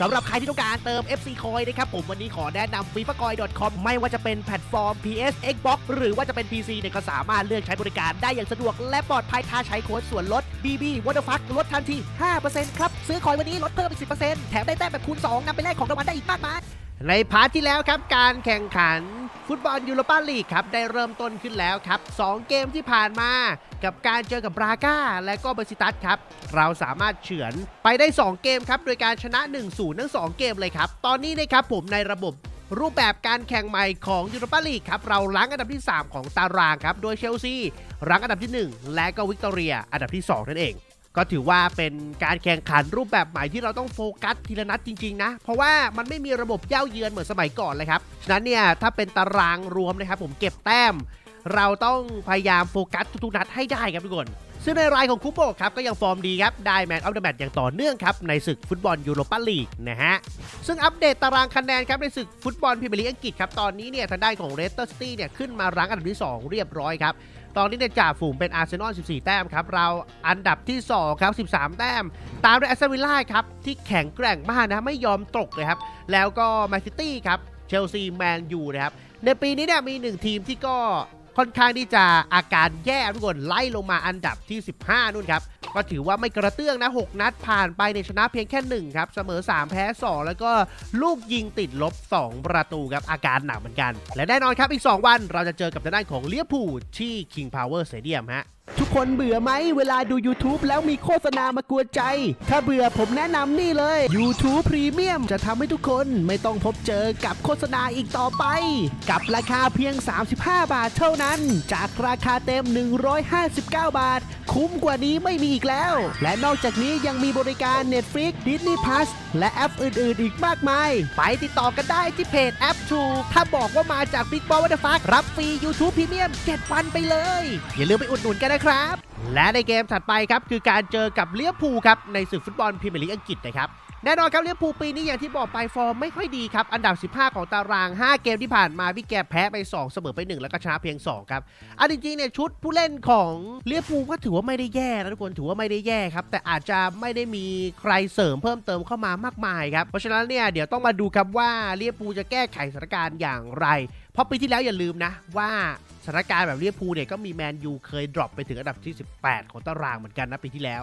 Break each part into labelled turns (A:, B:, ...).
A: สำหรับใครที่ต้องการเติม FC Coin นะครับผมวันนี้ขอแนะนำ f i f a c o i n c o m ไม่ว่าจะเป็นแพลตฟอร์ม PS Xbox หรือว่าจะเป็น PC เนี่ยก็สามารถเลือกใช้บริการได้อย่างสะดวกและปลอดภัยถ้าใช้โค้ดส่วนลด BB w a t e r f u c k ลดทันที 5%ครับ ซื้อคอยวันนี้ลดเพิ่มอีก 10%แถมได้แต้มแบบคูณ 2นำไปแลกของรางวัลได้อีกมากมาย ในพาร์ทที่แล้วครับการแข่งขันฟุตบอลยูโรปาลีกครับได้เริ่มต้นขึ้นแล้วครับ 2 เกมที่ผ่านมากับการเจอกับบราก้าและก็เบอร์ซิตัสครับ เราสามารถเฉือนไปได้ 2 เกมครับ โดยการชนะ 1-0 ทั้ง 2 เกมเลยครับ ตอนนี้นะครับผมในระบบรูปแบบการแข่งใหม่ของยูโรปาลีกครับ เรารั้งอันดับที่ 3 ของตารางครับ โดยเชลซีรั้งอันดับที่ 1 และก็วิกตอเรียอันดับที่ 2 นั่นเอง ก็ถือว่าเป็นการแข่งขันรูปแบบใหม่ที่เราต้องโฟกัสทีละนัดจริงๆนะ เพราะว่ามันไม่มีระบบเย่าเยือนเหมือนสมัยก่อนเลยครับ ฉะนั้นเนี่ยถ้าเป็นตารางรวมนะครับผมเก็บแต้ม เราต้องพยายามโฟกัสทุกๆนัดให้ได้ครับทุกคน ซึ่งในรายของคุปโบครับก็ยังฟอร์มดีครับ ได้แมตช์ออฟเดอะแมตช์อย่างต่อเนื่องครับในศึกฟุตบอลยูโรปาลีกนะฮะ ซึ่งอัปเดตตารางคะแนนครับในศึกฟุตบอลพรีเมียร์ลีกอังกฤษครับตอนนี้เนี่ยทางด้านของเรสเตอร์ซิตี้เนี่ยขึ้นมารั้งอันดับที่ 2 เรียบร้อยครับ ตอนนี้เนี่ยจ่าฝูงเป็นอาร์เซนอล 14 แต้มครับ เราอันดับที่ 2 ครับ 13 แต้ม ตามด้วยแอสตันวิลล่าครับ ที่แข็งแกร่งมากนะ ไม่ยอมตกเลยครับ แล้วก็แมนซิตี้ครับ เชลซี แมนยูนะครับ ในปีนี้เนี่ยมีหนึ่งทีมที่ก็ค่อนข้างที่จะอาการแย่ทุกคนไล่ลงมาอันดับที่ 15นู่นครับ ก็ถือว่าไม่กระเตื้องนะ 6 นัดผ่านไปในชนะเพียงแค่ 1 ครับ เสมอ 3 แพ้ 2 แล้วก็ลูกยิงติดลบ 2 ประตูครับ อาการหนักเหมือนกัน และแน่นอนครับอีก 2 วันเราจะเจอกับทางด้านของเลียพูที่ King Power Stadium ฮะ ทุกคนเบื่อไหมเวลาดู YouTube แล้วมีโฆษณามากวนใจ ถ้าเบื่อผมแนะนำนี่เลย YouTube Premium จะทำให้ทุกคนไม่ต้องพบเจอกับโฆษณาอีกต่อไป กับราคาเพียง 35 บาทเท่านั้น จากราคาเต็ม 159 บาท คุ้มกว่านี้ไม่มีอีกแล้ว และนอกจากนี้ยังมีบริการ Netflix Disney Plus และแอปอื่นๆ อีกมากมาย ไปติดต่อกันได้ที่เพจแอปทูถ้าบอกว่ามาจาก Big b a l l What the Fuck รับฟรี YouTube Premium 7วันไปเลย อย่าลืมไปอุดหนุนกันนะครับ และในเกมถัดไปครับคือการเจอกับเลียพูครับในศึกฟุตบอลพรีเมียร์ลีกอังกฤษนะครับแน่นอนครับเลียพูปีนี้อย่างที่บอกไปฟอร์มไม่ค่อยดีครับ อันดับ 15 ของตาราง 5 เกมที่ผ่านมาพี่แกแพ้ไป 2 เสมอไป 1 แล้วก็ชนะเพียง 2 ครับอันจริงๆเนี่ยชุดผู้เล่นของเลียพูก็ถือว่าไม่ได้แย่นะทุกคนถือว่าไม่ได้แย่ครับ แต่อาจจะไม่ได้มีใครเสริมเพิ่มเติมเข้ามามากมายครับเพราะฉะนั้นเนี่ยเดี๋ยวต้องมาดูครับว่าเลียพูจะแก้ไขสถานการณ์อย่างไร ราะปีที่แล้วอย่าลืมนะว่าสถานการณ์แบบเลียพูเนี่ยก็มีแมนยูเคยดรอปไปถึงอันดับที่ 18 ของตารางเหมือนกันนะปีที่แล้ว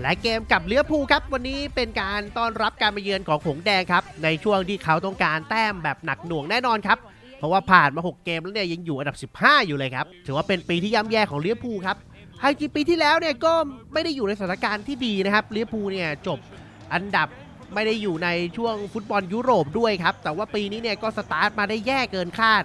A: และเกมกับเลี้ยวภูครับ วันนี้เป็นการต้อนรับการมาเยือนของหงแดงครับ ในช่วงที่เขาต้องการแต้มแบบหนักหน่วงแน่นอนครับ เพราะว่าผ่านมา 6 เกมแล้วเนี่ยยังอยู่อันดับ 15 อยู่เลยครับ ถือว่าเป็นปีที่ย่ำแย่ของเลี้ยวภูครับไฮจีปีที่แล้วเนี่ยก็ไม่ได้อยู่ในสถานการณ์ที่ดีนะครับเลี้ยวภูเนี่ยจบอันดับ ไม่ได้อยู่ในช่วงฟุตบอลยุโรปด้วยครับ แต่ว่าปีนี้เนี่ยก็สตาร์ทมาได้แย่เกินคาด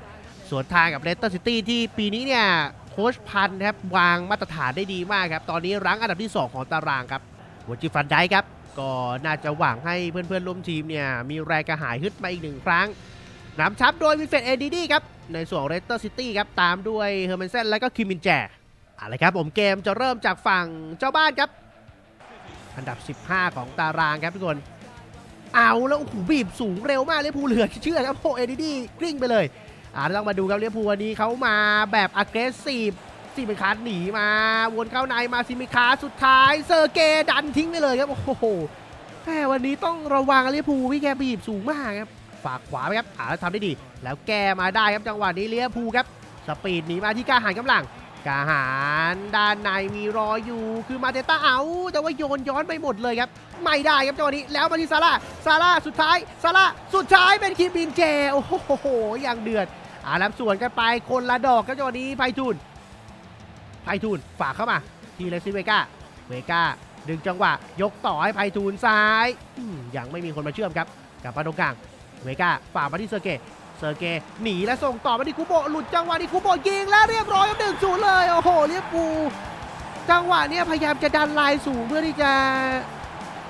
A: ส่วนทางกับเลสเตอร์ซิตี้ที่ปีนี้เนี่ยโค้ชพันธ์ครับวางมาตรฐานได้ดีมากครับ ตอนนี้รั้งอันดับที่ 2 ของตารางครับวอจิฟันไดครับ ก็น่าจะหวังให้เพื่อนๆร่วมทีมเนี่ยมีแรงกระหายฮึดมาอีกหนึ่งครั้งนำชับโดยวินเฟตเอดีดีครับในส่วนเลสเตอร์ซิตี้ครับตามด้วยเฮอร์เมนเซนและก็คิมินแจอาละครับผมเกมจะเริ่มจากฝั่งเจ้าบ้านครับ อันดับ 15 ของตารางครับทุกคน เอาแล้วโอ้โหบีบสูงเร็วมากเลี้ยภูเหลือเชื่อครับโอเอดีดีกลิ้งไปเลยอ่าต้องมาดูครับเลี้ยพูวันนี้เขามาแบบ aggressive ซิมิคาร์หนีมาวนเข้าในมาซิมิคาสุดท้ายเซอร์เกดันทิ้งไปเลยครับโอ้โหแหมวันนี้ต้องระวังเลี้ยพูพี่แกบีบสูงมากครับฝากขวาไปครับอ่าทำได้ดี แล้วแกมาได้ครับจังหวะนี้เลี้ยพูครับสปีดหนีมาที่กาหารกำลัง กาหารด้านในมีรออยู่คือมาเตต้าเอา แต่ว่าโยนย้อนไปหมดเลยครับ ไม่ได้ครับจังหวะนี้แล้วมาที่ซาร่าซาร่าสุดท้ายซาร่าสุดท้ายเป็นคิมบินเจโอ้โหอย่างเดือดอ่ารับสวนกันไปคนละดอกครับจังหวะนี้ไพทูนไพทูนฝากเข้ามา ทีเลซิเวกาเวกาดึงจังหวะ ยกต่อให้ไพทูนซ้ายยังไม่มีคนมาเชื่อมครับ กับมาตรงกลางเวกาฝากมาที่เซอร์เก เซอร์เกหนีและส่งต่อมาที่คูโบหลุดจังหวะที่คูโบยิงแล้วเรียบร้อยหนึ่งศูนย์เลยโอ้โหเรียบปูจังหวะเนี้ยพยายามจะดันลายสูงเพื่อที่จะ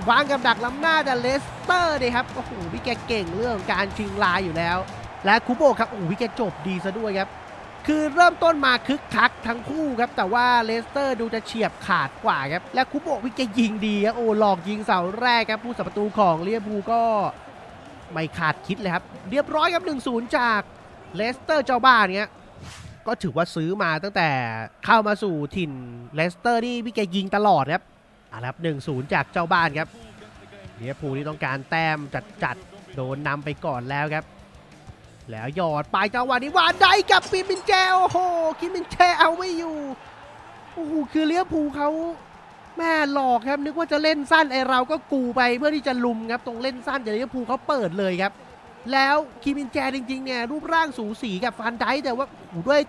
A: วางกับดักล้ำหน้าแต่เลสเตอร์เนี่ยครับโอ้โหพี่แกเก่งเรื่องการชิงลายอยู่แล้ว และคูโบครับโอ้โหพี่แกจบดีซะด้วยครับคือเริ่มต้นมาคึกคักทั้งคู่ครับแต่ว่าเลสเตอร์ดูจะเฉียบขาดกว่าครับและคูโบะพี่แกยิงดีครับโอ้หลอกยิงเสาแรกครับผู้สับประตูของเลียบูก็ ไม่ขาดคิดเลยครับ เรียบร้อยครับ 1-0 จากเลสเตอร์เจ้าบ้านเนี้ย ก็ถือว่าซื้อมาตั้งแต่เข้ามาสู่ถิ่นเลสเตอร์นี่พี่แกยิงตลอดครับอะครับหนึ่งศูนย์จากเจ้าบ้านครับเลียร์พูลที่ต้องการแต้มจัดจัดๆโดนนำไปก่อนแล้วครับ แล้วหยอดไปจังหวะนี้วานได้กับคิมมินแจโอ้โหคิมมินแจเอาไม่อยู่โอ้โหคือเลียผูเขา แม่หลอกครับ นึกว่าจะเล่นสั้นไอเราก็กูไปเพื่อที่จะลุมครับ ตรงเล่นสั้นแต่เลียร์พูลเขาเปิดเลยครับ แล้วคิมินแจจริงๆเนี่ยรูปร่างสูสีกับฟานไดแต่ว่าด้วย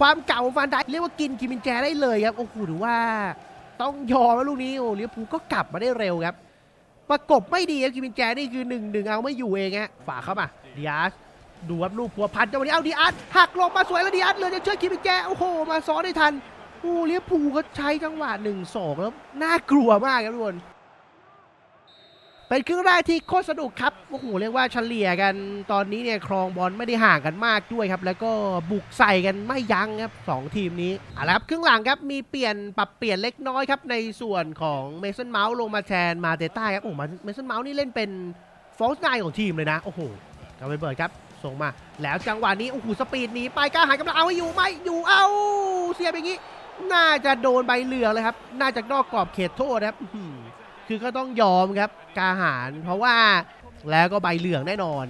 A: ความเก่าฟานไดเรียกว่ากินคิมินแจได้เลยครับโอ้โหถือว่า ต้องยอมแล้วลูกนี้โอ้เลียร์พูลก็กลับมาได้เร็วครับ ประกบไม่ดีครับคิมินแจนี่คือหนึ่งหนึ่งเอาไม่อยู่เองฮะฝากเข้ามาดิอาสดูครับลูกพัวพันจังหวะนี้เอาดิอาสหักลงมาสวยแล้วดิอาสเลยจะช่วยคิมมินแจโอ้โหมาซ้อนได้ทัน โอ้เลียร์พูก็ใช้จังหวะหนึ่งสองแล้ว น่ากลัวมากครับทุกคนเป็นครึ่งแรกที่โคตรสนุกครับโอ้โหเรียกว่าเฉลี่ยกันตอนนี้เนี่ยครองบอลไม่ได้ห่างกันมากด้วยครับ แล้วก็บุกใส่กันไม่ยั้งครับสองทีมนี้เอาละครับครึ่งหลังครับมีเปลี่ยนปรับเปลี่ยนเล็กน้อยครับ ในส่วนของเมสันเมาส์ลงมาแทนมาเตต้าครับโอ้โหเมสันเมาส์นี่เล่นเป็นฟอลส์ไนของทีมเลยนะโอ้โหกำไปเบิดครับส่งมา แล้วจังหวะนี้โอ้โหสปีดหนีไปกล้าหายกำลังเอาให้อยู่ไหมอยู่เอาเสียบอย่างนี้ น่าจะโดนใบเหลืองเลยครับ น่าจะนอกกรอบเขตโทษครับ คือก็ต้องยอมครับ กาหาร เพราะว่าแล้วก็ใบเหลืองแน่นอน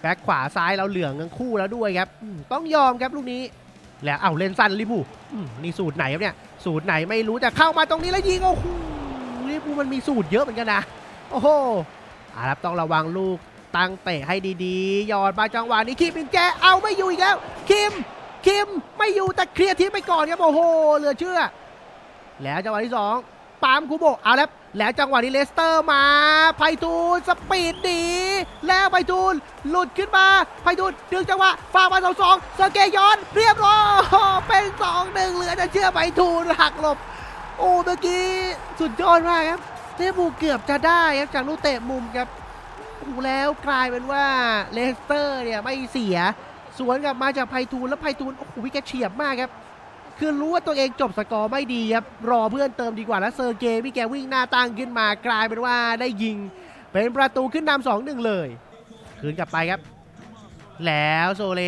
A: แบ็คขวาซ้ายเราเหลืองทั้งคู่แล้วด้วยครับ ต้องยอมครับลูกนี้ แล้วเอาเลนสั้นลิบูนี่สูตรไหนครับเนี่ย สูตรไหนไม่รู้แต่เข้ามาตรงนี้แล้วยิงโอ้โหลิบูมันมีสูตรเยอะเหมือนกันนะ โอ้โหอ่าครับต้องระวังลูกตั้งเตะให้ดีๆ ยอดมาจังหวะนี้คิมเป็นแจเอาไม่อยู่อีกแล้ว คิม คิมไม่อยู่แต่เคลียร์ทีมไปก่อนครับโอ้โหเหลือเชื่อ แล้วจังหวะที่สองปามคูโบเอาแล้วแล้วจังหวะนี้เลสเตอร์มาไพฑูรย์สปีดหนีแล้วไพฑูรย์หลุดขึ้นมาไพฑูรย์ดึงจังหวะฝากมาสองสองเซอร์เกย้อน เรียบร้อยเป็นสองหนึ่งเหลือจะเชื่อไพฑูรย์หักหลบ โอ้เมื่อกี้สุดยอดมากครับเทบูเกือบจะได้ครับจากลูกเตะมุมครับแล้วกลายเป็นว่าเลสเตอร์เนี่ยไม่เสีย สวนกลับมาจากไพฑูรย์แล้วไพฑูรย์โอ้โหวิกเกเฉียบมากครับ คือรู้ว่าตัวเองจบสกอร์ไม่ดีครับ รอเพื่อนเติมดีกว่า แล้วเซอร์เกย์พี่แกวิ่งหน้าตั้งขึ้นมากลายเป็นว่าได้ยิง เป็นประตูขึ้นนำสองหนึ่งเลย คืนกลับไปครับ แล้วโซเล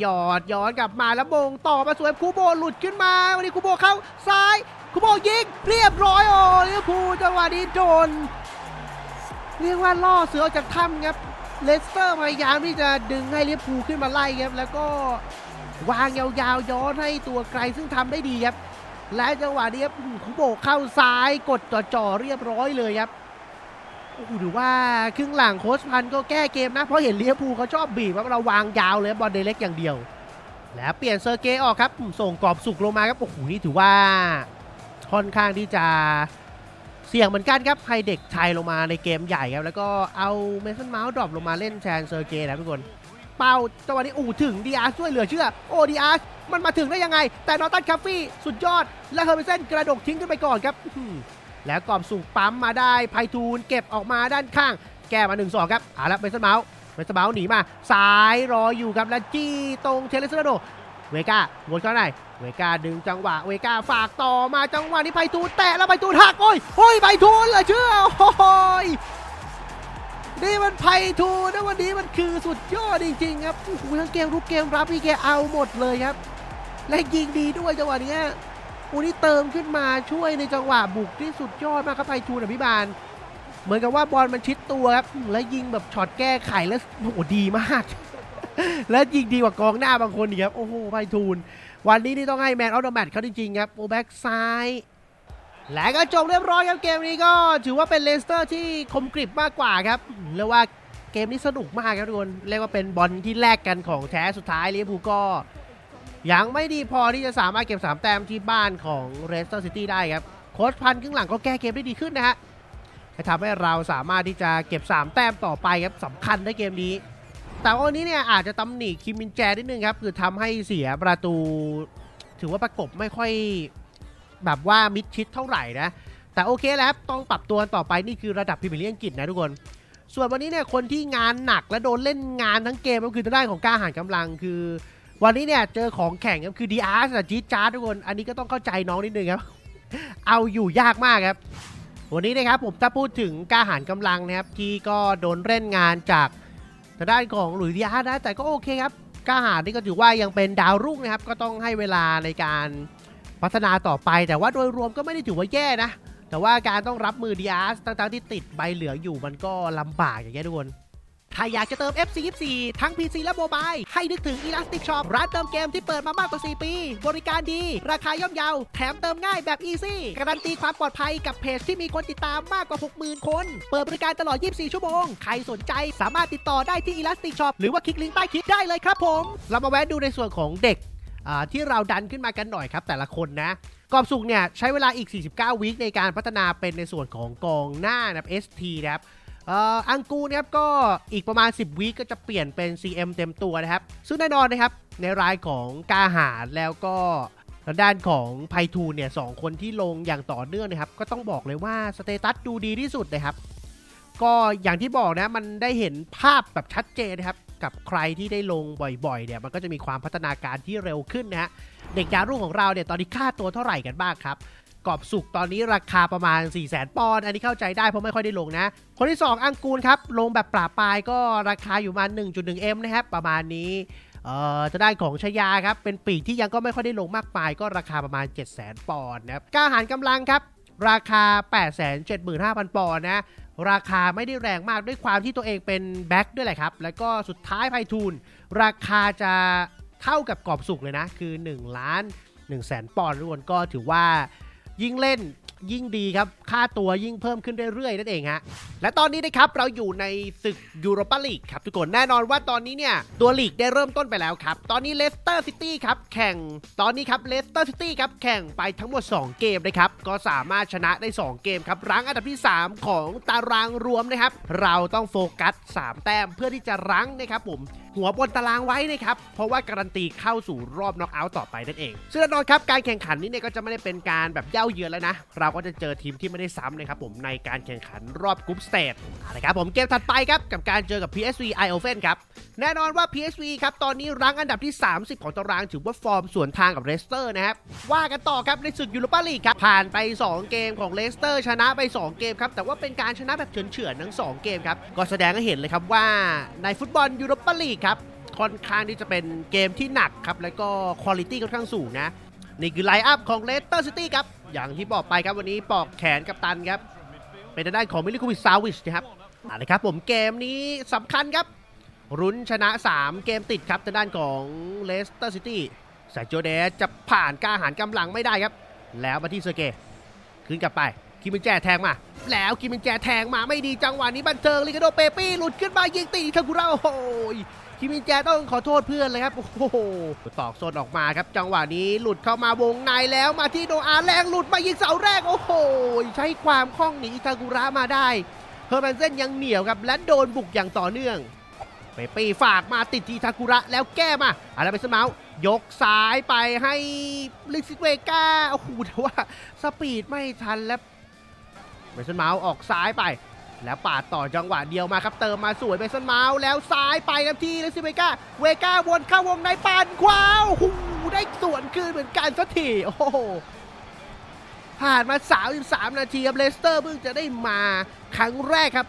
A: หยอดย้อนกลับมาแล้วมงต่อมาสวยคูโบหลุดขึ้นมาวันนี้คูโบเข้าซ้ายคูโบยิงเรียบร้อยโอ้ลิเวอร์พูลจังหวะนี้โดนเรียกว่าล่อเสือออกจากถ้ำครับ เลสเตอร์พยายามที่จะดึงให้ลิเวอร์พูลขึ้นมาไล่ครับ แล้วก็วางยาวๆย้อนให้ตัวไกลซึ่งทำได้ดีครับ และจังหวะนี้ครับคุโบเข้าซ้ายกดจ่อๆเรียบร้อยเลยครับโอ้โหถือว่าครึ่งหลังโค้ชพันธ์ก็แก้เกมนะ เพราะเห็นเลียพูลเขาชอบบีบครับเราวางยาวเลยบอลเดเล็กอย่างเดียว แล้วเปลี่ยนเซอร์เกย์ออกครับ ส่งกรอบสุกลงมาครับ โอ้โหนี่ถือว่าค่อนข้างที่จะ เสี่ยงเหมือนกันครับให้เด็กชายลงมาในเกมใหญ่ครับ แล้วก็เอาเมสันเมาส์ดรอปลงมาเล่นแทนเซอร์เกย์นะทุกคน เป้าจังหวะนี้อู้ถึงดีอาร์ช่วยเหลือเชื่อ โอ้ดีอาร์มันมาถึงได้ยังไง แต่นอตันคาฟี่สุดยอด และเฮอร์เบเซนกระดกทิ้งขึ้นไปก่อนครับ แล้วกรอบสูงปั๊มมาได้ไพฑูรย์เก็บออกมาด้านข้าง แก้มา1นสองครับเอาละเบสเมาส์เบสเมาส์หนีมาซ้ายรออยู่ครับแล้วจี้ตรงเทเลสโด เวก้าวนเข้าในเวก้าดึงจังหวะเวก้าฝากต่อมาจังหวะนี้ไพฑูรย์แตะแล้วไพฑูรย์หักโอ้ยโอ้ยไพฑูรย์เหลือเชื่อโอ้ยนี่มันไพฑูรย์นะวันนี้มันคือสุดยอดจริงๆครับโอ้โหทั้งเกมรุกเกมรับพี่แกเอาหมดเลยครับ และยิงดีด้วยจังหวะเนี้ยโอ้นี่เติมขึ้นมาช่วยในจังหวะบุกที่สุดยอดมากครับไพฑูรย์อภิบาลเหมือนกับว่าบอลมันชิดตัวครับ และยิงแบบช็อตแก้ไขแล้วโอ้โหดีมาก และยิงดีกว่ากองหน้าบางคนอีกครับ โอ้โหไพฑูรย์วันนี้นี่ต้องให้แมนออฟเดอะแมตช์เขาจริงๆครับโอแบ็กซ้ายและก็จบเรียบร้อยครับเกมนี้ก็ถือว่าเป็นเลสเตอร์ที่คมกริบมากกว่าครับเรียกว่าเกมนี้สนุกมากครับทุกคนเรียกว่าเป็นบอลที่แลกกันของแท้สุดท้ายลิเวอร์พูลก็ยังไม่ดีพอที่จะสามารถเก็บ 3 แต้มที่บ้านของเรสเตอร์ซิตี้ได้ครับโค้ชพันธุ์ครึ่งหลังก็แก้เกมได้ดีขึ้นนะฮะจะทำให้เราสามารถที่จะเก็บ 3 แต้มต่อไปครับสำคัญในเกมนี้ แต่วันนี้เนี่ยอาจจะตำหนิคิมมินแจนิดนึงครับ คือทำให้เสียประตู ถือว่าประกบไม่ค่อยแบบว่ามิดชิดเท่าไหร่นะ แต่โอเคแล้วครับต้องปรับตัวต่อไปนี่คือระดับพรีเมียร์ลีกอังกฤษนะทุกคน ส่วนวันนี้เนี่ยคนที่งานหนักและโดนเล่นงานทั้งเกมก็คือทางด้านของกล้าหารกำลังคือ วันนี้เนี่ยเจอของแข่งครับคือดีอาร์สจีจ้าดทุกคน อันนี้ก็ต้องเข้าใจน้องนิดนึงครับ เอาอยู่ยากมากครับวันนี้นะครับผมถ้าพูดถึงกล้าหารกำลังนะครับที่ก็โดนเล่นงานจาก ทางด้านของหลุยส์ดีอาร์นะแต่ก็โอเคครับกาหารนี่ก็ถือว่ายังเป็นดาวรุ่งนะครับ ก็ต้องให้เวลาในการพัฒนาต่อไป แต่ว่าโดยรวมก็ไม่ได้ถือว่าแย่นะ แต่ว่าการต้องรับมือดีอาร์สตั้งๆที่ติดใบเหลืองอยู่มันก็ลำบากอย่างเงี้ยทุกคน ถ้าอยากจะเติม FC 24ทั้ง PC และโมบายให้นึกถึง Elastic Shop ร้านเติมเกมที่เปิดมามากกว่า 4 ปี บริการดี ราคาย่อมเยา แถมเติมง่ายแบบ Easy การันตีความปลอดภัยกับเพจที่มีคนติดตามมากกว่า 60,000 คน เปิดบริการตลอด 24 ชั่วโมง ใครสนใจสามารถติดต่อได้ที่ Elastic Shop หรือว่าคลิกลิงก์ใต้คลิปได้เลยครับผม เรามาแวะดูในส่วนของเด็กที่เราดันขึ้นมากันหน่อยครับ แต่ละคนนะกอบสุกเนี่ยใช้เวลาอีก 49 วิคในการพัฒนาเป็นในส่วนของกองหน้านะครับ ST นะครับ อังกูนะครับก็อีกประมาณ 10วิก็จะเปลี่ยนเป็น CM เต็มตัวนะครับ ซึ่งแน่นอนนะครับในรายของกาหารแล้วก็ทางด้านของไพทูลเนี่ยสองคนที่ลงอย่างต่อเนื่องนะครับ ก็ต้องบอกเลยว่าสเตตัสดูดีที่สุดนะครับ ก็อย่างที่บอกนะมันได้เห็นภาพแบบชัดเจนนะครับกับใครที่ได้ลงบ่อยๆเนี่ยมันก็จะมีความพัฒนาการที่เร็วขึ้นนะฮะเด็กดาวรุ่งของเราเนี่ยตอนนี้ค่าตัวเท่าไหร่กันบ้างครับ กอบสุกตอนนี้ราคาประมาณ 4 0 0 0 0 0ปอนด์อันนี้เข้าใจได้เพราะไม่ค่อยได้ลงนะ คนที่ 2 อังกูลครับ ลงแบบปราบปลายก็ราคาอยู่มา 1.1M นะครับ ประมาณนี้เอ่อจะได้ของชยาครับ เป็นปีกที่ยังก็ไม่ค่อยได้ลงมากมาย ก็ราคาประมาณ 7 0 0 0 0 0ปอนด์นะครับก้าหารกำลังครับ ราคา 875,000 ปอนด์นะราคาไม่ได้แรงมากด้วยความที่ตัวเองเป็นแบ็คด้วยแหละครับ แล้วก็สุดท้ายไพทูลราคาจะเท่ากับกรอบสุกเลยนะ คือ1ล้าน1แสนปอนด์ทุกคนก็ถือว่า ยิ่งเล่นยิ่งดีครับค่าตัวยิ่งเพิ่มขึ้นเรื่อยๆนั่นเองฮะและตอนนี้นะครับเราอยู่ในศึกยูโรปาลีกครับทุกคนแน่นอนว่าตอนนี้เนี่ยตัวลีกได้เริ่มต้นไปแล้วครับตอนนี้เลสเตอร์ซิตี้ครับแข่งตอนนี้ครับเลสเตอร์ซิตี้ครับแข่งไปทั้งหมด 2 เกมนะครับก็สามารถชนะได้ 2 เกมครับรั้งอันดับที่ 3 ของตารางรวมนะครับเราต้องโฟกัส 3 แต้มเพื่อที่จะรั้งนะครับผม หัวบนตารางไว้นะครับ เพราะว่าการันตีเข้าสู่รอบน็อกเอาท์ต่อไปนั่นเอง ซึ่งแน่นอนครับการแข่งขันนี้เนี่ยก็จะไม่ได้เป็นการแบบเย่าเยือนแล้วนะ เราก็จะเจอทีมที่ไม่ได้ซ้ำนะครับผมในการแข่งขันรอบกรุ๊ปสเตจนะครับผมเกมถัดไปครับกับการเจอกับ PSV i o f e n ครับแน่นอนว่า PSV ครับตอนนี้รั้งอันดับที่ 30 ของตารางถือว่าฟอร์มสวนทางกับเลสเตอร์นะครับว่ากันต่อครับในศึกยูโรปาลีกครับผ่านไป 2 เกมของเลสเตอร์ชนะไป 2 เกมครับแต่ว่าเป็นการชนะแบบเฉือนๆทั้ง 2 เกมครับก็แสดงให้เห็นเลยครับว่าในฟุตบอลยูโรปาลีกครับค่อนข้างที่จะเป็นเกมที่หนักครับแล้วก็คุณภาพค่อนข้างสูงนะนี่คือไลน์อัพของเลสเตอร์ซิตี้ครับอย่างที่บอกไปครับวันนี้ปอกแขนกับตันครับเป็นด้านของมิลิคูวิชซาวิชนะครับอะนะครับผมเกมนี้สำคัญครับรุ้นชนะ 3 เกมติดครับทางด้านของเลสเตอร์ซิตี้ไซโจเดสจะผ่านกล้าหารกำลังไม่ได้ครับ แล้วมาที่เซอร์เกขึ้นกลับไปคิมินแจแทงมา แล้วคิมินแจแทงมาไม่ดีจังหวะนี้บันเทิงลิกาโดเปปี้หลุดขึ้นมายิงตีทากุระโอ้โห คิมินแจต้องขอโทษเพื่อนเลยครับ โอ้โหตอกโซนออกมาครับ จังหวะนี้หลุดเข้ามาวงในแล้วมาที่โนอาแรงหลุดมายิงเสาแรก โอ้โห ใช้ความคล่องหนีอิทากุระมาได้ เฮอร์แมนเซนยังเหนียวครับ และโดนบุกอย่างต่อเนื่องเปเป้ฝากมาติดทีทากุระแล้วแก้มาอะไรไปสมาร์ยกซ้ายไปให้ลิซิเวก้าโอ้โหแต่ว่าสปีดไม่ทันแล้วเมสันเมาส์ออกซ้ายไป แล้วปาดต่อจังหวะเดียวมาครับเติมมาสวยเมสันเมาส์แล้วซ้ายไปครับที่ลิซิเวกาเวกาวนเข้าวงในปานขวาโอ้โหได้ส่วนคืนเหมือนกันสักทีโอ้โหผ่านมา 33 นาทีครับเลสเตอร์เพิ่งจะได้มาครั้งแรกครับ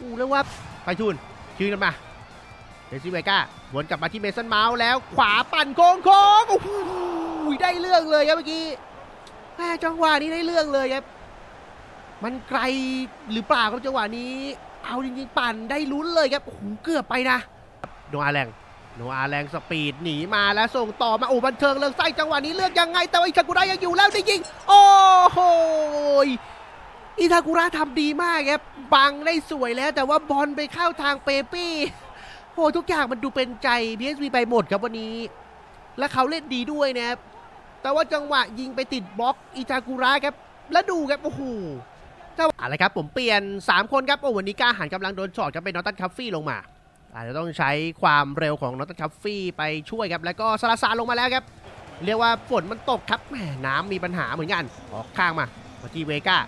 A: อู้แล้วว่าไปทุนคืนกันมาเดซิเวก้าวนกลับมาที่เมสันเมาส์แล้วขวาปั่นโค้งโค้งโอ้โหได้เรื่องเลยครับเมื่อกี้จังหวะนี้ได้เรื่องเลยครับ มันไกลหรือเปล่าครับจังหวะนี้ เอาจริงๆปั่นได้ลุ้นเลยครับโอ้โหเกือบไปนะโนอาแรงโนอาแรงสปีดหนีมาแล้วส่งต่อมาโอ้บันเทิงเลือกไส้จังหวะนี้เลือกยังไง แต่ว่าอิทากุระยังอยู่แล้วได้ยิง โอ้โหอิทากุระทำดีมากครับบังได้สวยแล้ว แต่ว่าบอลไปเข้าทางเปปี้โหทุกอย่างมันดูเป็นใจ PSV ไปหมดครับวันนี้ และเขาเล่นดีด้วยนะครับแต่ว่าจังหวะยิงไปติดบล็อกอิตากุระครับ แล้วดูครับโอ้โห เจ้าอะไรครับผมเปลี่ยน 3 คนครับโอ้วันนี้กล้าหันกำลังโดนช็อตครับเป็นนอตตันคัฟฟี่ลงมาอาจจะต้องใช้ความเร็วของนอตตันคัฟฟี่ไปช่วยครับ แล้วก็ซาลาซาลงมาแล้วครับ เรียกว่าฝนมันตกครับแหมน้ำมีปัญหาเหมือนกันออกข้างมามาที่เวก้า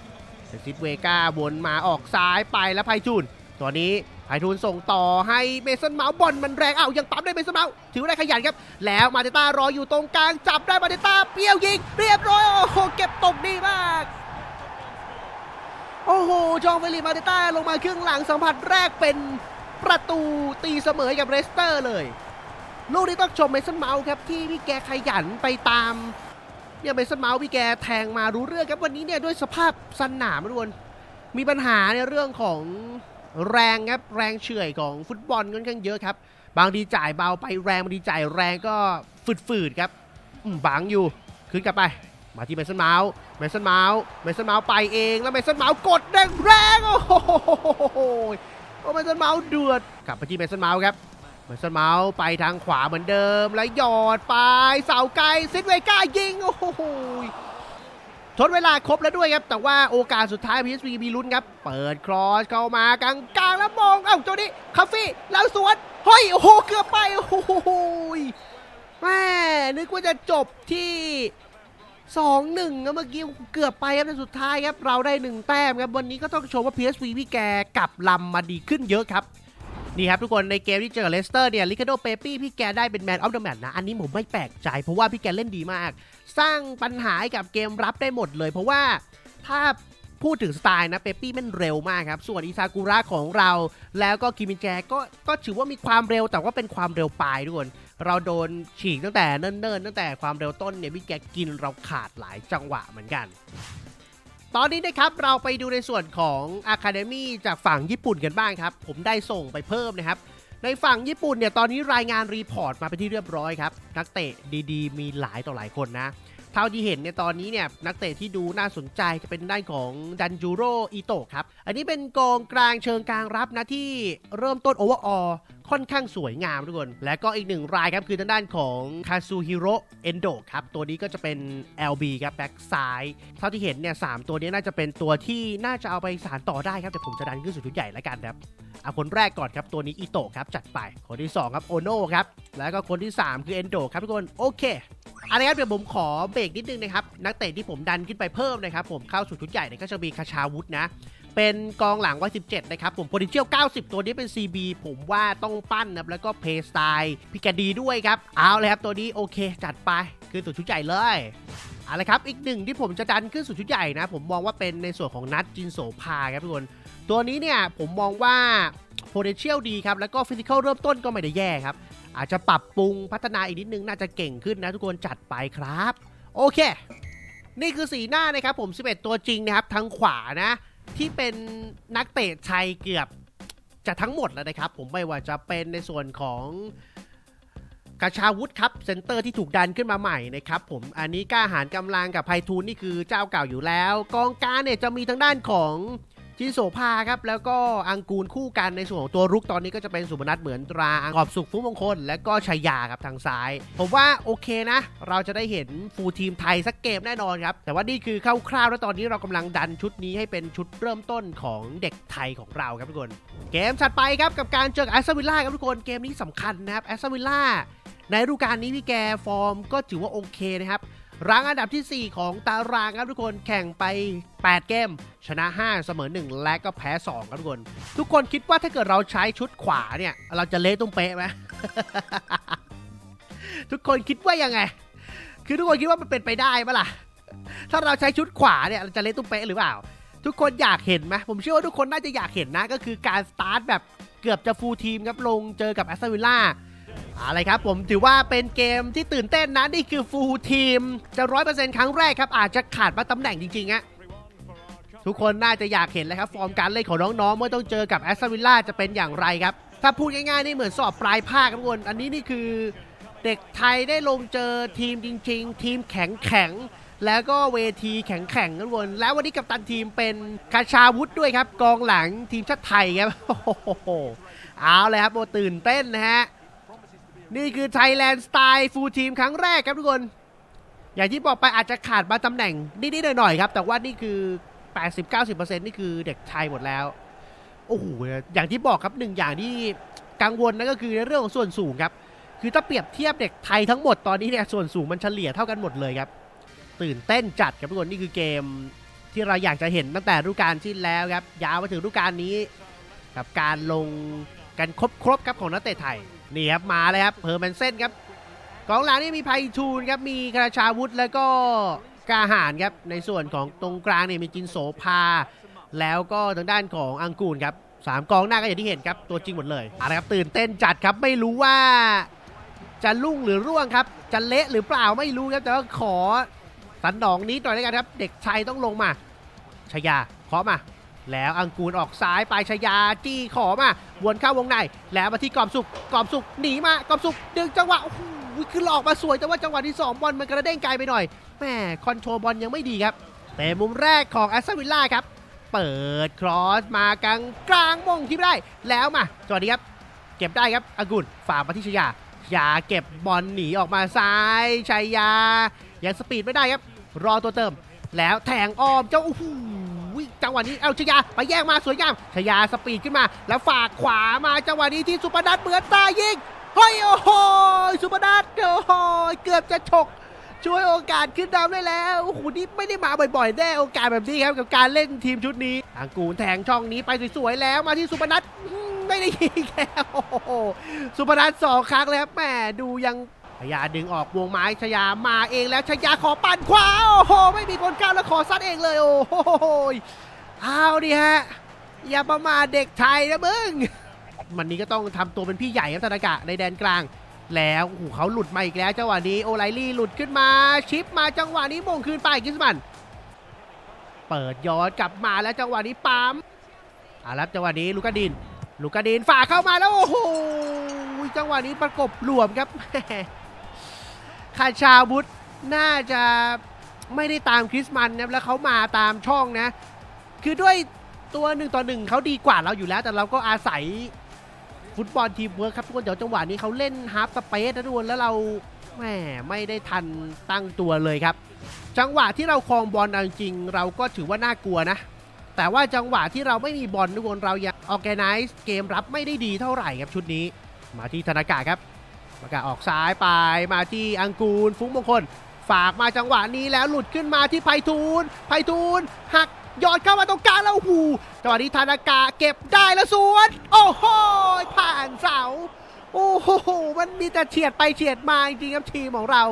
A: เซซิตเวก้าวนมาออกซ้ายไปแล้วไพจูนตัวนี้ไพทูลส่งต่อให้เมสันเมาส์บอลมันแรงเอ้ายังปั๊มได้เมสันเมาส์ถือว่าได้ขยันครับ แล้วมาเตต้ารออยู่ตรงกลางจับได้มาเตต้าเปรี้ยวยิง เรียบร้อยโอ้โหเก็บตกดีมาก โอ้โห จองเฟลิปมาเตต้าลงมาครึ่งหลังสัมผัสแรกเป็นประตูตีเสมอให้กับเรสเตอร์เลย ลูกนี้ต้องชมเมสันเมาส์ครับที่พี่แกขยันไปตามเนี่ยเมสันเมาส์พี่แกแทงมารู้เรื่องครับวันนี้เนี่ยด้วยสภาพสนามทุกคนมีปัญหาในเรื่องของแรงครับแรงเฉื่อยของฟุตบอลค่อนข้างเยอะครับ บางทีจ่ายเบาไปแรงบางทีจ่ายแรงก็ฝืดๆครับบังอยู่ขึ้นกลับไป มาที่เมสันเมาส์เมสันเมาส์เมสันเมาส์ไปเองแล้วเมสันเมาส์กดแรงแรงๆโอ้โหโอ้เมสันเมาส์เดือดกลับไปที่เมสันเมาส์ครับเมสันเมาส์ไปทางขวาเหมือนเดิมแล้วหยอดไปเสาไกลซิดเวก้ายิงโอ้โหทดเวลาครบแล้วด้วยครับ แต่ว่าโอกาสสุดท้าย PSV มีลุ้นครับ เปิดครอสเข้ามากลางกลางๆแล้วมองเอ้าโจนี้คาฟี่แล้วสวนเฮ้ยโอ้โหเกือบไปโอ้โหแม่นึกว่าจะจบที่ สองหนึ่งเมื่อกี้เกือบไปครับแต่สุดท้ายครับเราได้หนึ่งแต้มครับวันนี้ก็ต้องชมว่า PSV พี่แกกลับลำมาดีขึ้นเยอะครับนี่ครับทุกคนในเกมที่เจอกับเลสเตอร์เนี่ยลิคาโดเปปี้พี่แกได้เป็นแมนออฟเดอะแมตช์นะ อันนี้ผมไม่แปลกใจ เพราะว่าพี่แกเล่นดีมาก สร้างปัญหาให้กับเกมรับได้หมดเลย เพราะว่าถ้าพูดถึงสไตล์นะเปปี้มันเร็วมากครับ ส่วนอิซากุระของเรา แล้วก็คิมินแจก็ก็ถือว่ามีความเร็วแต่ว่าเป็นความเร็วปลายทุกคน เราโดนฉีกตั้งแต่เนิ่นๆ ตั้งแต่ความเร็วต้นเนี่ยพี่แกกินเราขาดหลายจังหวะเหมือนกัน ตอนนี้นะครับเราไปดูในส่วนของ Academy จากฝั่งญี่ปุ่นกันบ้างครับ ผมได้ส่งไปเพิ่มนะครับ ในฝั่งญี่ปุ่นเนี่ยตอนนี้รายงานรีพอร์ตมาเป็นที่เรียบร้อยครับ นักเตะดีๆ มีหลายต่อหลายคนนะเท่าที่เห็นเนี่ยตอนนี้เนี่ยนักเตะที่ดูน่าสนใจจะเป็นด้านของดันจูโรอิโตะครับ อันนี้เป็นกองกลางเชิงกลางรับนะที่เริ่มต้นโอเวอร์ออ ค่อนข้างสวยงามทุกคน และก็อีกหนึ่งรายครับคือทางด้านของคาซูฮิโร่เอนโดครับ ตัวนี้ก็จะเป็น LB ครับแบ็กซ้าย เท่าที่เห็นเนี่ยสามตัวนี้น่าจะเป็นตัวที่น่าจะเอาไปสารต่อได้ครับ แต่ผมจะดันขึ้นสู่ชุดใหญ่แล้วกันครับเอาคนแรกก่อนครับ ตัวนี้อิโตะครับ จัดไป คนที่สองครับโอโน่ครับ แล้วก็คนที่สามคือเอนโดครับทุกคน โอเคอะไรครับเดี๋ยวผมขอเบรกนิดนึงนะครับ นักเตะที่ผมดันขึ้นไปเพิ่มนะครับ ผมเข้าสู่ชุดใหญ่เนี่ยก็จะมีคาชาวุธนะ เป็นกองหลังวัย 17 นะครับ ผม potential 90 ตัวนี้เป็น CB ผมว่าต้องปั้นนะแล้วก็เพย์สไตล์พิกาดีด้วยครับ เอาเลยครับ ตัวนี้โอเคจัดไป คือสู่ชุดใหญ่เลยเอาละครับ อีกหนึ่งที่ผมจะดันขึ้นสู่ชุดใหญ่นะ ผมมองว่าเป็นในส่วนของนัดจินโสภาครับทุกคน ตัวนี้เนี่ยผมมองว่า potential ดีครับ แล้วก็ physical เริ่มต้นก็ไม่ได้แย่ครับ อาจจะปรับปรุงพัฒนาอีกนิดนึงน่าจะเก่งขึ้นนะทุกคนจัดไปครับ โอเค นี่คือสีหน้านะครับผม 11 ตัวจริงนะครับทางขวานะ ที่เป็นนักเตะไทยเกือบจะทั้งหมดแล้วนะครับ ผมไม่ว่าจะเป็นในส่วนของกาชาวุธครับเซนเตอร์ที่ถูกดันขึ้นมาใหม่นะครับผมอันนี้กล้าหารกำลังกับไพทูลนี่คือเจ้าเก่าอยู่แล้ว กองกลารเนี่ยจะมีทางด้านของ จินโสภาครับแล้วก็อังกูลคู่กันในส่วนของตัวรุกตอนนี้ก็จะเป็นสุพนัทเหมือนตราขอบสุขฟุ้งมงคล และก็ชัยาครับทางซ้าย ผมว่าโอเคนะ เราจะได้เห็นฟูลทีมไทยสักเกมแน่นอนครับ แต่ว่านี่คือคร่าวๆแล้วตอนนี้เรากำลังดันชุดนี้ให้เป็นชุดเริ่มต้นของเด็กไทยของเราครับทุกคน เกมถัดไปครับกับการเจอแอสตันวิลล่าครับทุกคนเกมนี้สำคัญนะครับแอสตันวิลล่า ในฤดูกาลนี้พี่แกฟอร์มก็ถือว่าโอเคนะครับรั้งอันดับทีสี่ 4 ของตารางครับทุกคนแข่งไป 8 เกม ชนะ 5 เสมอ 1 และก็แพ้ 2 ครับทุกคน ทุกคนคิดว่าถ้าเกิดเราใช้ชุดขวาเนี่ย เราจะเละตุ้มเป๊ะไหมทุกคนคิดว่ายังไง คือทุกคนคิดว่ามันเป็นไปได้ปะล่ะ ถ้าเราใช้ชุดขวาเนี่ยเราจะเละตุ้มเป๊ะหรือเปล่า ทุกคนอยากเห็นไหมผมเชื่อว่าทุกคนน่าจะอยากเห็นนะก็คือการสตาร์ทแบบเกือบจะฟูลทีมครับลงเจอกับแอสตันวิลล่า อะไรครับผมถือว่าเป็นเกมที่ตื่นเต้นนะ นี่คือฟูลทีม จะร้อยเปอร์เซ็นต์ครั้งแรกครับ อาจจะขาดมาตำแหน่งจริงๆอะทุกคนน่าจะอยากเห็นเลยครับ ฟอร์มการเล่นของน้องๆ เมื่อต้องเจอกับแอสตันวิลล่าจะเป็นอย่างไรครับ ถ้าพูดง่ายๆ นี่เหมือนสอบปลายภาคครับทุกคนอันนี้นี่คือเด็กไทยได้ลงเจอทีมจริง ๆ ทีมแข็งแข็งๆแล้วก็เวทีแข็งแข็งๆครับทุกคนแล้ววันนี้กัปตันทีมเป็นคาชาวุธด้วยครับ กองหลังทีมชาติไทยครับ โอ้โห เอาเลยครับโอ้ตื่นเต้นนะฮะ นี่คือ Thailand Style Full Team ครั้งแรกครับทุกคน อย่างที่บอกไปอาจจะขาดมาตำแหน่งนิดๆหน่อยๆครับ แต่ว่านี่คือ 80-90%นี่คือเด็กไทยหมดแล้ว โอ้โห อย่างที่บอกครับหนึ่งอย่างที่กังวลนั่นก็คือในเรื่องของส่วนสูงครับ คือถ้าเปรียบเทียบเด็กไทยทั้งหมดตอนนี้เนี่ยส่วนสูงมันเฉลี่ยเท่ากันหมดเลยครับ ตื่นเต้นจัดครับทุกคนนี่คือเกมที่เราอยากจะเห็นตั้งแต่ฤดูกาลที่แล้วครับ ยาวมาถึงฤดูกาลนี้ กับการลงกันครบๆครับของนักเตะไทย นี่ครับมาเลยครับเพอร์แมนเซนครับกองหลังนี่มีไพทูลครับมีคาราชาวุธแล้วก็กาหารครับในส่วนของตรงกลางเนี่ยมีจินโสภา แล้วก็ทางด้านของอังกูลครับสามกองหน้าก็อย่างที่เห็นครับตัวจริงหมดเลยเอาละครับตื่นเต้นจัดครับไม่รู้ว่าจะลุ่งหรือร่วงครับ จะเละหรือเปล่าไม่รู้ครับแต่ว่าขอสันหนองนิดหน่อยแล้วกันครับ เด็กชายต้องลงมาชายาขอมา แล้วอังกูลออกซ้ายไปชยาจี้ขอมาวนเข้าวงใน แล้วมาที่กอบสุกกอบสุกหนีมากอบสุกดึงจังหวะโอ้โหคือหลอกมาสวยแต่ว่าจังหวะที่สองบอลมันกระเด้งไกลไปหน่อยแม่คอนโทรลบอลยังไม่ดีครับแต่มุมแรกของแอสตันวิลล่าครับ เปิดครอสมากลางกลางมงที่ไม่ได้ แล้วมาจอดีครับ เก็บได้ครับอากุลฝ่ามาที่ชยาชยาเก็บบอลหนีออกมาซ้ายชัยยายังสปีดไม่ได้ครับ รอตัวเติม แล้วแทงอ้อมเจ้าโอ้โห จังหวะนี้เอาชยาไปแย่งมาสวยงามชยาสปีดขึ้นมา แล้วฝากขวามาจังหวะนี้ที่สุปนัทเหมือนตายิงเฮ้ยโอ้โหสุปนัทโอ้โหเกือบจะฉกช่วยโอกาสขึ้นนำได้แล้วโอ้โหนี่ไม่ได้มาบ่อยๆแน่โอกาสแบบนี้ครับกับการเล่นทีมชุดนี้อังกูลแทงช่องนี้ไปสวยๆแล้วมาที่สุพนัทไม่ได้ยิงแล้วโอ้โหสุพนัทสองครั้งแล้วครับแหมดูยังพยาดึงออกวงไม้ชยามาเองแล้วชยาขอปั่นขวาโอ้โหไม่มีคนก้าวแล้วขอซัดเองเลยโอ้โห เอาดิฮะ อย่าประมาทเด็กไทยนะมึงมันนี้ก็ต้องทำตัวเป็นพี่ใหญ่ครับธนากะในแดนกลาง แล้วโอ้โหเขาหลุดมาอีกแล้วจังหวะนี้โอไลลี่หลุดขึ้นมาชิปมาจังหวะนี้มงคืนไปกิสมันเปิดย้อนกลับมาแล้วจังหวะนี้ปั๊มอาแล้วจังหวะนี้ลูกาดิน ลูกาดินฝ่าเข้ามาแล้วโอ้โหจังหวะนี้ประกบหลวมครับคาชาวุธน่าจะไม่ได้ตามคริสมันนะแล้วเขามาตามช่องนะ คือด้วยตัวหนึ่งต่อหนึ่งเขาดีกว่าเราอยู่แล้ว แต่เราก็อาศัยฟุตบอลทีมเวิร์คครับทุกคนเดี๋ยวจังหวะนี้เขาเล่นฮาร์ฟสเปซนะทุกคนแล้วเราแหมไม่ได้ทันตั้งตัวเลยครับ จังหวะที่เราครองบอลจริง เราก็ถือว่าน่ากลัวนะ แต่ว่าจังหวะที่เราไม่มีบอลทุกคนเรายังออแกไนซ์เกมรับไม่ได้ดีเท่าไหร่ครับชุดนี้ มาที่ธนากาครับธนากาออกซ้ายไปมาที่อังกูลฟุ้งมงคล ฝากมาจังหวะนี้แล้วหลุดขึ้นมาที่ไพฑูรย์ไพฑูรย์หัก ยอดเข้ามาตรงกลางแล้วหูจังหวะนี้ธนากาเก็บได้แล้วสวนโอ้โหผ่านเสาโอ้โหมันมีแต่เฉียดไปเฉียดมาจริงครับทีมของเรา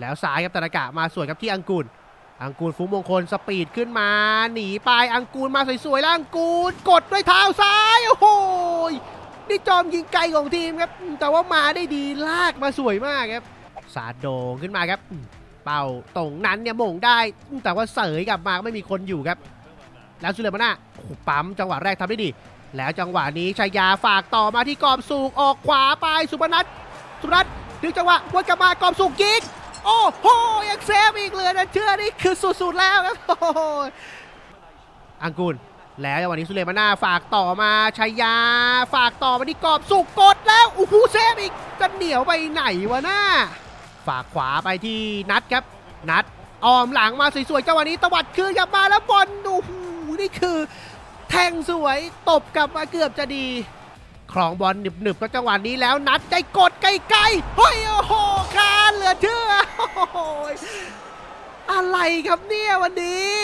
A: แล้วซ้ายครับธนากะมาสวนครับที่อังกูลอังกูลฟุ้งมงคลสปีดขึ้นมา หนีไปอังกูลมาสวยๆแล้วอังกูลกดด้วยเท้าซ้ายโอ้โหนี่จอมยิงไกลของทีมครับ แต่ว่ามาได้ดีลากมาสวยมากครับ สาดโดงขึ้นมาครับ เป่าตรงนั้นเนี่ยมงได้ แต่ว่าเสยกลับมาไม่มีคนอยู่ครับ แล้วสุเลมาน่าปั๊มจังหวะแรกทำได้ดี แล้วจังหวะนี้ชายาฝากต่อมาที่กอบสูกออกขวาไปสุพนัทสุนัทดึงจังหวะวนกลับมากอบสูกยิงโอ้โหยังเซฟอีกเลยนะเชื่อนี่คือสุดๆแล้วครับโอ้โหอังกูลแล้วจังหวะนี้สุเลมาน่าฝากต่อมาชายา ฝากต่อมาที่กอบสุกกดแล้วโอ้โหเซฟอีกจะเหนียวไปไหนวะหน้า ฝากขวาไปที่นัดครับ นัดออมหลังมาสวยๆจังหวะนี้ตวัดคืนกลับมาแล้วบอลโอ้โห นี่คือ แทงสวยตบกลับมาเกือบจะดีครองบอลหนึบๆก็จังหวะนี้แล้วนัดใจกดไกลๆเฮ้ยโอ้โหการเหลือเชื่อโอ้โหอะไรครับเนี่ยวันนี้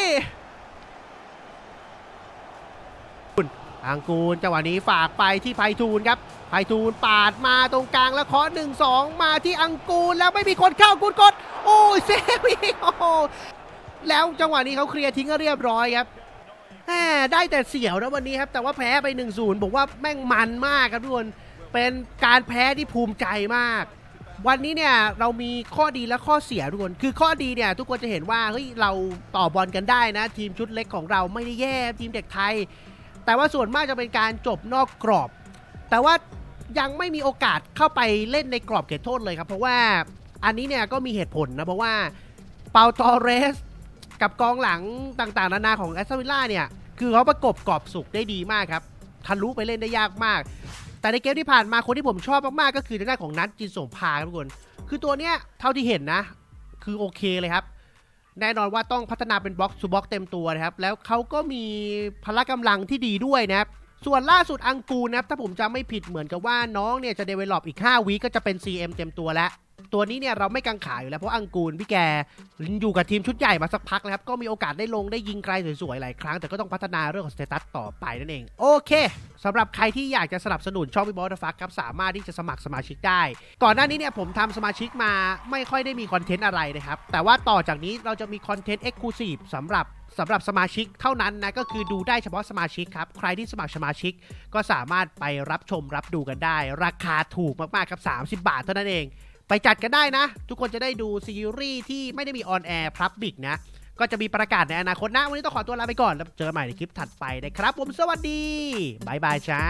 A: อังกูลจังหวะนี้ฝากไปที่ไพฑูรย์ครับไพฑูรย์ปาดมาตรงกลางแล้วเคาะหนึ่งสองมาที่อังกูลแล้วไม่มีคนเข้ากูลกด โอ้ยเซฟอีกโอ้แล้วจังหวะนี้เขาเคลียร์ทิ้งก็เรียบร้อยครับ แหมได้แต่เสียวนะวันนี้ครับแต่ว่าแพ้ไป1-0ผมว่าแม่งมันมากครับทุกคนเป็นการแพ้ที่ภูมิใจมาก วันนี้เนี่ยเรามีข้อดีและข้อเสียทุกคนคือข้อดีเนี่ยทุกคนจะเห็นว่าเฮ้ยเราต่อบอลกันได้นะ ทีมชุดเล็กของเราไม่ได้แย่ทีมเด็กไทย แต่ว่าส่วนมากจะเป็นการจบนอกกรอบ แต่ว่ายังไม่มีโอกาสเข้าไปเล่นในกรอบเขตโทษเลยครับ เพราะว่าอันนี้เนี่ยก็มีเหตุผลนะเพราะว่าเปาตอเรส กับกองหลังต่างๆ นานาของแอสตันวิลล่าเนี่ย คือเขาประกบกรอบสุกได้ดีมากครับทะลุไปเล่นได้ยากมาก แต่ในเกมที่ผ่านมาคนที่ผมชอบมากๆ ก็คือทางด้านของนัทจินสงพาครับทุกคน คือตัวเนี้ยเท่าที่เห็นนะ คือโอเคเลยครับ แน่นอนว่าต้องพัฒนาเป็นบล็อกซูบล็อกเต็มตัวนะครับ แล้วเขาก็มีพละกำลังที่ดีด้วยนะครับ ส่วนล่าสุดอังกูนะครับถ้าผมจำไม่ผิดเหมือนกับว่าน้องเนี่ยจะเดเวล็อปอีก 5วีก็จะเป็น CM เต็มตัวแล้ว ตัวนี้เนี่ยเราไม่กังขาอยู่แล้วเพราะอังกูลพี่แกอยู่กับทีมชุดใหญ่มาสักพักแล้วครับ ก็มีโอกาสได้ลงได้ยิงไกลสวยๆหลายครั้ง แต่ก็ต้องพัฒนาเรื่องของสเตตัสต่อไปนั่นเอง โอเคสำหรับใครที่อยากจะสนับสนุนช่องพี่บอสฟักครับสามารถที่จะสมัครสมาชิกได้ ก่อนหน้านี้เนี่ยผมทำสมาชิกมาไม่ค่อยได้มีคอนเทนต์อะไรนะครับ แต่ว่าต่อจากนี้เราจะมีคอนเทนต์เอ็กซ์คลูซีฟสำหรับสำหรับสมาชิกเท่านั้นนะก็คือดูได้เฉพาะสมาชิกครับ ใครที่สมัครสมาชิกก็สามารถไปรับชมรับดูกันได้ ราคาถูกมากๆครับ 30 บาทเท่านั้นเอง ไปจัดกันได้นะ ทุกคนจะได้ดูซีรีส์ที่ไม่ได้มีออนแอร์พับบิกนะ ก็จะมีประกาศในอนาคตนะ วันนี้ต้องขอตัวลาไปก่อน แล้วเจอใหม่ในคลิปถัดไปนะครับ ผมสวัสดีบายบายจ้า